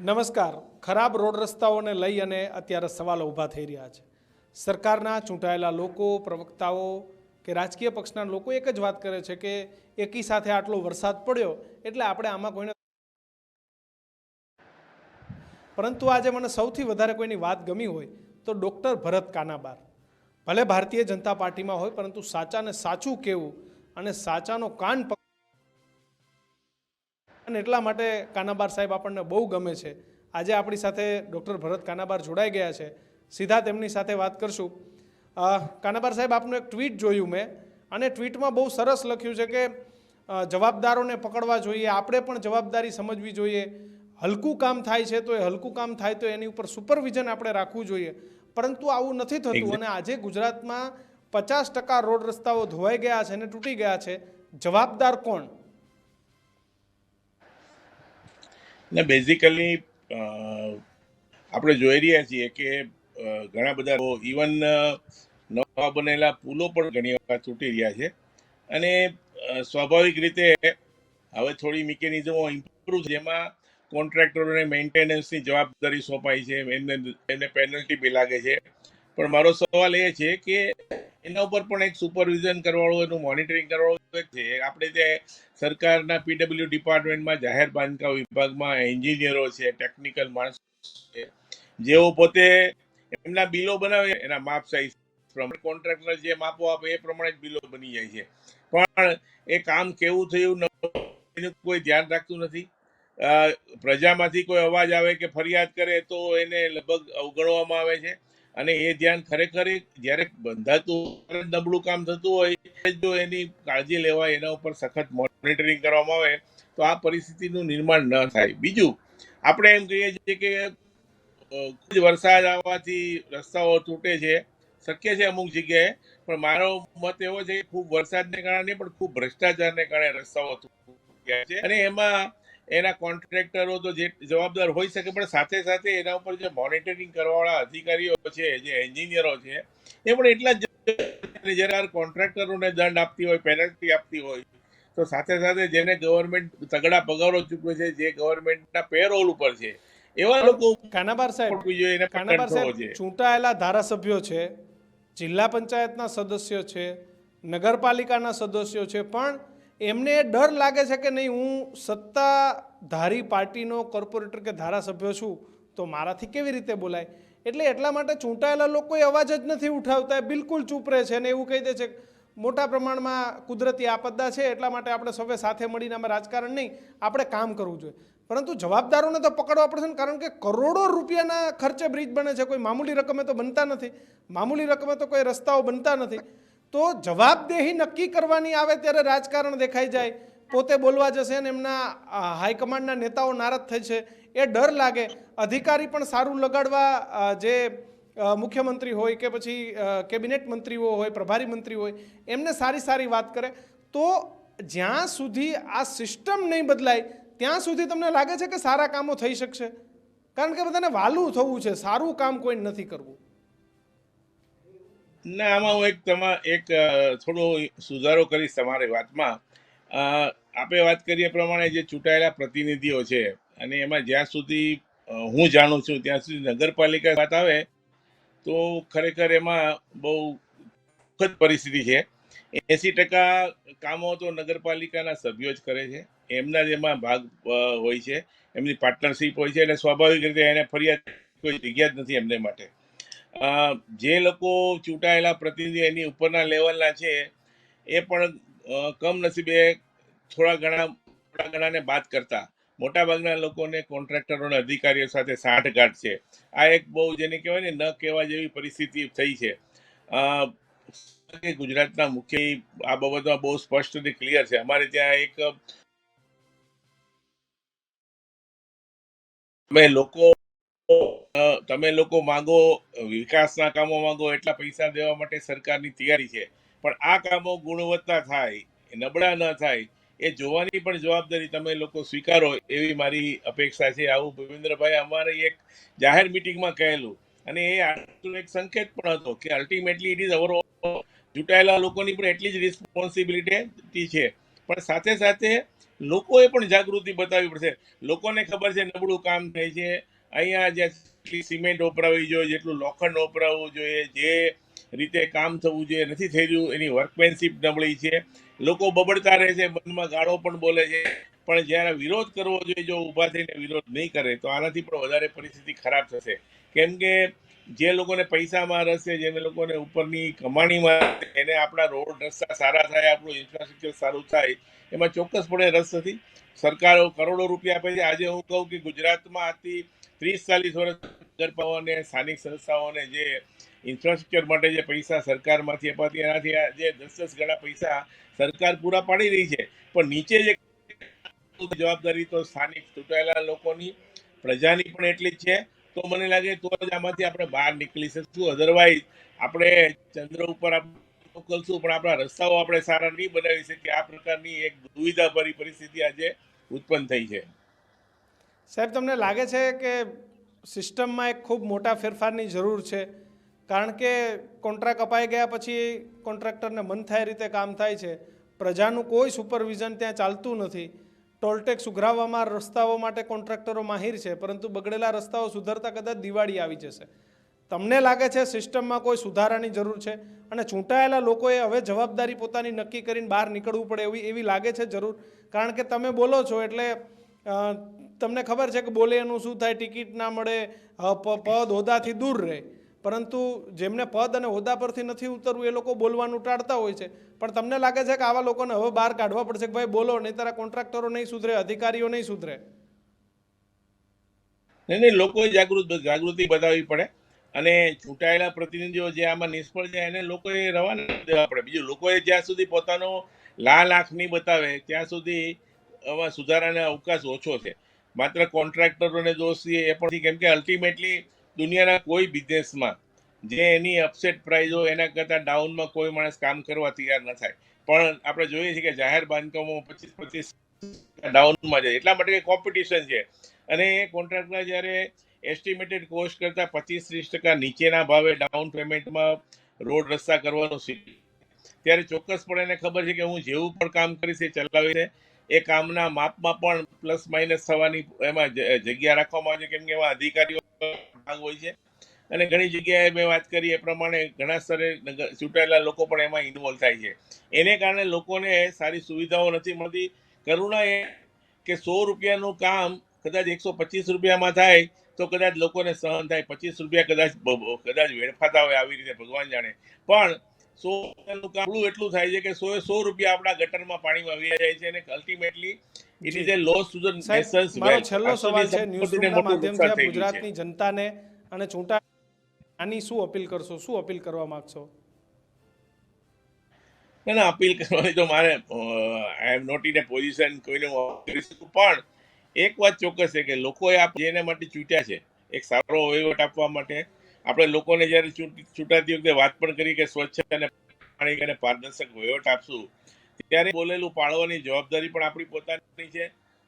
નમસ્કાર. ખરાબ રોડ રસ્તાઓને લઈ અને અત્યારે સવાલો ઊભા થઈ રહ્યા છે. સરકારના ચૂંટાયેલા લોકો, પ્રવક્તાઓ કે રાજકીય પક્ષના લોકો એક જ વાત કરે છે કે એકી સાથે આટલો વરસાદ પડ્યો એટલે આપણે આમાં કોઈને પરંતુ આજે મને સૌથી વધારે કોઈની વાત ગમી હોય તો ડૉક્ટર ભરત કાનાબાર. ભલે ભારતીય જનતા પાર્ટીમાં હોય પરંતુ સાચાને સાચું કહેવું અને સાચાનો કાન અને એટલા માટે કાનાબાર સાહેબ આપણને બહુ ગમે છે. આજે આપણી સાથે ડૉક્ટર ભરત કાનાબાર જોડાઈ ગયા છે. સીધા તેમની સાથે વાત કરશું. કાનાબાર સાહેબ આપનું એક ટ્વીટ જોયું મેં. અને ટ્વીટમાં બહુ સરસ લખ્યું છે કે જવાબદારોને પકડવા જોઈએ આપણે પણ જવાબદારી સમજવી જોઈએ. હલકું કામ થાય છે તો એ હલકું કામ થાય તો એની ઉપર સુપરવિઝન આપણે રાખવું જોઈએ. પરંતુ આવું નથી થતું. અને આજે ગુજરાતમાં પચાસ ટકા રોડ રસ્તાઓ ધોવાઈ ગયા છે અને તૂટી ગયા છે. જવાબદાર કોણ? ને બેઝિકલી આપણે જોઈ રહ્યા છીએ કે ઘણા બધા ઇવન નવા બનેલા પુલો પણ ઘણી વખત તૂટી રહ્યા છે. અને સ્વાભાવિક રીતે હવે થોડી મિકેનિઝમો ઇમ્પ્રુવ જેમાં કોન્ટ્રાક્ટરોને મેન્ટેનન્સની જવાબદારી સોંપાઈ છે. એમને એમને પેનલ્ટી બી લાગે છે. પણ મારો સવાલ એ છે કે એના ઉપર પણ એક સુપરવિઝન કરવાળું, એનું મોનિટરિંગ કરવાળું એક છે. આપણે જે સરકારના પીડબ્લ્યુ ડિપાર્ટમેન્ટમાં જાહેર બાંધકામ વિભાગમાં એન્જિનિયરો છે ટેકનિકલ માણસો છે, જેઓ પોતે એમના બિલો બનાવે, એના માપ સાઈઝ પ્રમાણે કોન્ટ્રાક્ટર જે માપો આપે એ પ્રમાણે જ બિલો બની જાય છે. પણ એ કામ કેવું થયું એનું કોઈ ધ્યાન રાખતું નથી. પ્રજામાંથી કોઈ અવાજ આવે કે ફરિયાદ કરે તો એને લગભગ અવગણવામાં આવે છે. અને એ ધ્યાન ખરેખર જ્યારે બંધાતું નબળું કામ થતું હોય જો એની કાળજી લેવાય એના ઉપર સખત મોનિટરિંગ કરવામાં આવે, તો આ પરિસ્થિતિનું નિર્માણ ન થાય. બીજું, આપણે એમ કહીએ છીએ કે ખૂબ વરસાદ આવવાથી રસ્તાઓ તૂટે છે. શક્ય છે અમુક જગ્યાએ, પણ મારો મત એવો છે કે ખૂબ વરસાદને કારણે, પણ ખૂબ ભ્રષ્ટાચારને કારણે રસ્તાઓ તૂટ્યા છે. અને એમાં એના કોન્ટ્રાક્ટરો તો જે જવાબદાર હોઈ શકે પણ સાથે સાથે એના ઉપર જે મોનિટરિંગ કરવાવાળા અધિકારીઓ છે જે એન્જિનિયરો છે એ પણ એટલા જ જ્યારે કોન્ટ્રાક્ટરોને દંડ આપતી હોય પેનલ્ટી આપતી હોય તો સાથે સાથે જેને ગવર્મેન્ટ તગડા પગારો ચૂકવે છે જે ગવર્મેન્ટના પેરોલ ઉપર છે એવા લોકો કાનાબાર સાહેબ એને કાનાબાર સાહેબ ચૂંટાયેલા ધારાસભ્યો છે જિલ્લા પંચાયતના સદસ્યો છે નગરપાલિકાના સદસ્યો છે પણ એમને ડર લાગે છે કે નહીં, હું સત્તાધારી પાર્ટીનો કોર્પોરેટર કે ધારાસભ્ય છું, તો મારાથી કેવી રીતે બોલાય? એટલે એટલા માટે ચૂંટાયેલા લોકોએ અવાજ જ નથી ઉઠાવતા, બિલકુલ ચૂપ રહે છે અને એવું કહી દે છે, મોટા પ્રમાણમાં કુદરતી આપદા છે, એટલા માટે આપણે સૌએ સાથે મળીને અમે રાજકારણ નહીં, આપણે કામ કરવું જોઈએ. પરંતુ જવાબદારોને તો પકડવા પડશે ને, કારણ કે કરોડો રૂપિયાના ખર્ચે બ્રિજ બને છે, કોઈ મામૂલી રકમે તો બનતા નથી, મામૂલી રકમે તો કોઈ રસ્તાઓ બનતા નથી. તો જવાબદેહી નક્કી કરવાની આવે ત્યારે રાજકારણ દેખાઈ જાય. પોતે બોલવા જશે ને એમના હાઈકમાન્ડના નેતાઓ નારાજ થઈ છે. એ ડર લાગે. અધિકારી પણ સારું લગાડવા જે મુખ્યમંત્રી હોય કે પછી કેબિનેટ મંત્રીઓ હોય, પ્રભારી મંત્રી હોય, એમને સારી સારી વાત કરે. તો જ્યાં સુધી આ સિસ્ટમ નહીં બદલાય, ત્યાં સુધી તમને લાગે છે કે સારા કામો થઈ શકશે? કારણ કે બધાને વાલું થવું છે. સારું કામ કોઈ નથી કરવું. ના, આમાં હું એક તમા, એક થોડો સુધારો કરીશ તમારી વાતમાં. આપણે વાત કરીએ પ્રમાણે જે ચૂંટાયેલા પ્રતિનિધિઓ છે, અને એમાં જ્યાં સુધી હું જાણું છું ત્યાં સુધી નગરપાલિકા વાત આવે, તો ખરેખર એમાં બહુ દુઃખદ પરિસ્થિતિ છે. એસી ટકા કામો તો નગરપાલિકાના સભ્યો જ કરે છે. એમના જ એમાં ભાગ હોય છે. એમની પાર્ટનરશિપ હોય છે, એટલે સ્વાભાવિક રીતે એને ફરિયાદ કોઈ જગ્યા જ નથી એમને માટે. જે લોકો ચૂંટાયેલા પ્રતિનિધિ એની ઉપરના લેવલના છે, એ પણ કમનસીબે થોડા ઘણા, થોડા ઘણાને બાદ કરતા. મોટાભાગના લોકોને કોન્ટ્રાક્ટરો અધિકારીઓ સાથે સાંઠગાંઠ છે. આ એક બહુ જેને કહેવાય ને, ન કહેવા જેવી પરિસ્થિતિ થઈ છે. ગુજરાતના મુખ્ય, આ બાબતમાં બહુ સ્પષ્ટ અને ક્લિયર છે. અમારે ત્યાં એક, અમે લોકો તમે લોકો માંગો વિકાસના કામો માંગો એટલા પૈસા દેવા માટે સરકારની તૈયારી છે. પણ આ કામો ગુણવત્તા થાય નબળા ન થાય, એ જોવાની પણ જવાબદારી તમે લોકો સ્વીકારો એવી મારી અપેક્ષા છે. આવું ભૂપેન્દ્રભાઈ અમારી એક જાહેર મિટિંગમાં કહેલું. અને એ એક સંકેત પણ હતો કે અલ્ટિમેટલી ઇટ ઇઝ અવર ચૂંટાયેલા લોકોની પણ એટલી જ રિસ્પોન્સિબિલિટી છે. પણ સાથે સાથે લોકોએ પણ જાગૃતિ બતાવવી પડશે. લોકોને ખબર છે નબળું કામ થાય છે. અહીંયા જેટલી સિમેન્ટ વપરાવી જોઈએ, જેટલું લોખંડ વપરાવવું જોઈએ, જે રીતે કામ થવું જોઈએ, નથી થઈ રહ્યું, એની વર્કમેનશીપ નબળી છે. લોકો બબડતા રહે છે, મનમાં ગાળો પણ બોલે છે. પણ જ્યારે વિરોધ કરવો જોઈએ, જો ઊભા થઈને વિરોધ નહીં કરે, તો આનાથી પણ વધારે પરિસ્થિતિ ખરાબ થશે. કેમ કે જે લોકોને પૈસામાં રસ છે જે લોકોને ઉપરની કમાણીમાં એને આપણા રોડ રસ્તા સારા થાય, આપણું ઇન્ફ્રાસ્ટ્રક્ચર સારું થાય, એમાં ચોક્કસપણે રસ નથી. સરકારો કરોડો રૂપિયા આપે છે. આજે હું કહું કે ગુજરાતમાં આજથી ત્રીસ ચાલીસ વર્ષ નગરપાલિકાઓને સ્થાનિક સંસ્થાઓને જે ઇન્ફ્રાસ્ટ્રક્ચર માટે જે પૈસા સરકારમાંથી અપાતી એનાથી જે દસ દસ ગણા પૈસા સરકાર પૂરા પાડી રહી છે. પણ નીચે જે જવાબદારી તો સ્થાનિક ચૂંટાયેલા લોકોની, પ્રજાની પણ એટલી જ છે. તો મને લાગે તો જ આમાંથી આપણે બહાર નીકળી શકશું અધરવાઇઝ આપણે ચંદ્ર ઉપર મોકલશું, પણ આપણા રસ્તાઓ આપણે સારા નહીં બનાવી શકીએ. આ પ્રકારની એક દુવિધાભરી પરિસ્થિતિ આજે ઉત્પન્ન થઈ છે. સાહેબ, તમને લાગે છે કે સિસ્ટમમાં એક ખૂબ મોટા ફેરફારની જરૂર છે? કારણ કે કોન્ટ્રાક્ટ અપાઈ ગયા પછી કોન્ટ્રાક્ટરને મન થાય રીતે કામ થાય છે. પ્રજાનું કોઈ સુપરવિઝન ત્યાં ચાલતું નથી. ટોલટેક્સ ઉઘરાવવામાં રસ્તાઓ માટે કોન્ટ્રાક્ટરો માહિર છે, પરંતુ બગડેલા રસ્તાઓ સુધરતા કદાચ દિવાળી આવી જશે. તમને લાગે છે સિસ્ટમમાં કોઈ સુધારાની જરૂર છે? અને ચૂંટાયેલા લોકોએ હવે જવાબદારી પોતાની નક્કી કરીને બહાર નીકળવું પડે એવી એવી લાગે છે જરૂર? કારણ કે તમે બોલો છો એટલે તમને ખબર છે કે બોલે એનું શું થાય? ટિકિટ ના મળે પદ હોદ્દાથી દૂર રહે. પરંતુ જેમને પદ અને હોદ્દા પરથી નથી ઉતરવું, એ લોકો બોલવાનું ટાળતા હોય છે. પણ તમને લાગે છે કે આવા લોકોને હવે બહાર કાઢવા પડશે કે ભાઈ બોલો, નહીં તારા કોન્ટ્રાક્ટરો નહીં સુધરે, અધિકારીઓ નહીં સુધરે? નહીં નહીં, લોકોએ જાગૃત, જાગૃતિ બતાવવી પડે. અને ચૂંટાયેલા પ્રતિનિધિઓ જે આમાં નિષ્ફળ જાય, એને લોકોએ રવાના દેવા પડે. બીજું, લોકોએ જ્યાં સુધી પોતાનો લાલ આંખ નહીં બતાવે, ત્યાં સુધી આમાં સુધારાને અવકાશ ઓછો છે. માત્ર કોન્ટ્રાક્ટરોને દોષ છે, એ પણ. કેમ કે અલ્ટિમેટલી દુનિયાના કોઈ બિઝનેસમાં જે એની અપસેટ પ્રાઇઝ એના કરતાં ડાઉનમાં કોઈ માણસ કામ કરવા તૈયાર ન થાય. પણ આપણે જોઈએ છીએ કે જાહેર બાંધકામો પચીસ પચીસ ડાઉનમાં જાય. એટલા માટે કોમ્પિટિશન છે. અને એ કોન્ટ્રાક્ટર જ્યારે એસ્ટિમેટેડ કોસ્ટ કરતાં પચીસ ત્રીસ ટકા નીચેના ભાવે ડાઉન પેમેન્ટમાં રોડ રસ્તા કરવાનો શીખ્યું ત્યારે ચોક્કસપણે એને ખબર છે કે હું જેવું પણ કામ કરીશ એ ચલાવીને એ કામના માપમાં પણ પ્લસ માઇનસ થવાની એમાં જગ્યા રાખવામાં આવે છે. કેમ કે એમાં અધિકારીઓ ભાગ હોય છે. અને ઘણી જગ્યાએ મેં વાત કરી એ પ્રમાણે ઘણા સ્તરે ચૂંટાયેલા લોકો પણ એમાં ઇન્વોલ્વ થાય છે. એને કારણે લોકોને સારી સુવિધાઓ નથી મળતી. કરુણા એ કે સો રૂપિયાનું કામ કદાચ એકસો પચીસ રૂપિયામાં થાય તો કદાચ લોકોને સહન થાય. પચીસ રૂપિયા કદાચ કદાચ વેડફાતા હોય આવી રીતે ભગવાન જાણે. પણ સો કામ એટલું એટલું થાય છે કે સો સો રૂપિયા આપણા ગટરમાં પાણીમાં વહી જાય છે અને ultimately it is a loss to the nation's મારો છેલ્લો સવાલ છે ન્યૂઝરૂમના માધ્યમથી ગુજરાતની જનતાને અને ચૂંટા આની શું અપીલ કરશો? શું અપીલ કરવા માંગશો? ના ના અપીલ કરવાની તો મારે I am not in a position કોઈને કરી શકું પણ એક વાત ચોક્કસ છે કે લોકોએ આપ જેના માટે ચૂંટ્યા છે એક સારો વહીવટ આપવા માટે આપણે લોકોને જ્યારે ચૂંટાતી વખતે વાત પણ કરી કે સ્વચ્છ અને પાણી અને પારદર્શક વહીવટ આપશું, ત્યારે બોલેલું પાળવાની જવાબદારી પણ આપણી પોતાની છે.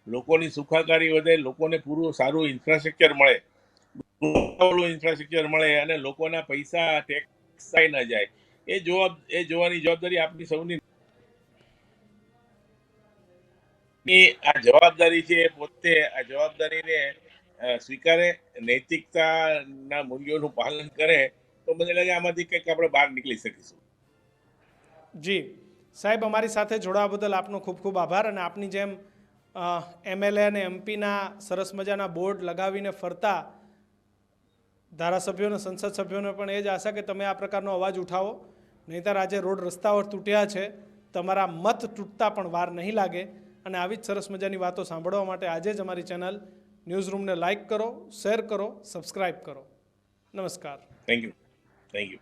લોકોની સુખાકારી વધે, લોકોને પૂરું સારું ઇન્ફ્રાસ્ટ્રક્ચર મળે. ઇન્ફ્રાસ્ટ્રક્ચર મળે અને લોકોના પૈસા ટેક્સ ન જાય. એ જવાબ એ જોવાની જવાબદારી આપણી સૌની. આ જવાબદારી છે પોતે આ જવાબદારીને સ્વીકારે, નૈતિકતાના મૂલ્યોનું પાલન કરે, તો મને લાગે આમાંથી કંઈક આપણે બહાર નીકળી શકીશું. જી. સાહેબ, અમારી સાથે જોડાવા બદલ આપનો ખૂબ ખૂબ આભાર અને આપની જેમ એમએલએ અને એમપીના સરસ મજાના બોર્ડ લગાવીને ફરતા ધારાસભ્યોને, સંસદ સભ્યોને પણ એ જ આશા કે તમે આ પ્રકારનો અવાજ ઉઠાવો. નહીંતર આજે રોડ રસ્તાઓ તૂટ્યા છે. તમારા મત તૂટતા પણ વાર નહીં લાગે. અને આવી જ સરસ મજાની વાતો સાંભળવા માટે આજે જ અમારી ચેનલ ન્યૂઝ રૂમને લાઇક કરો શેર કરો સબસ્ક્રાઇબ કરો. નમસ્કાર. Thank you. Thank you.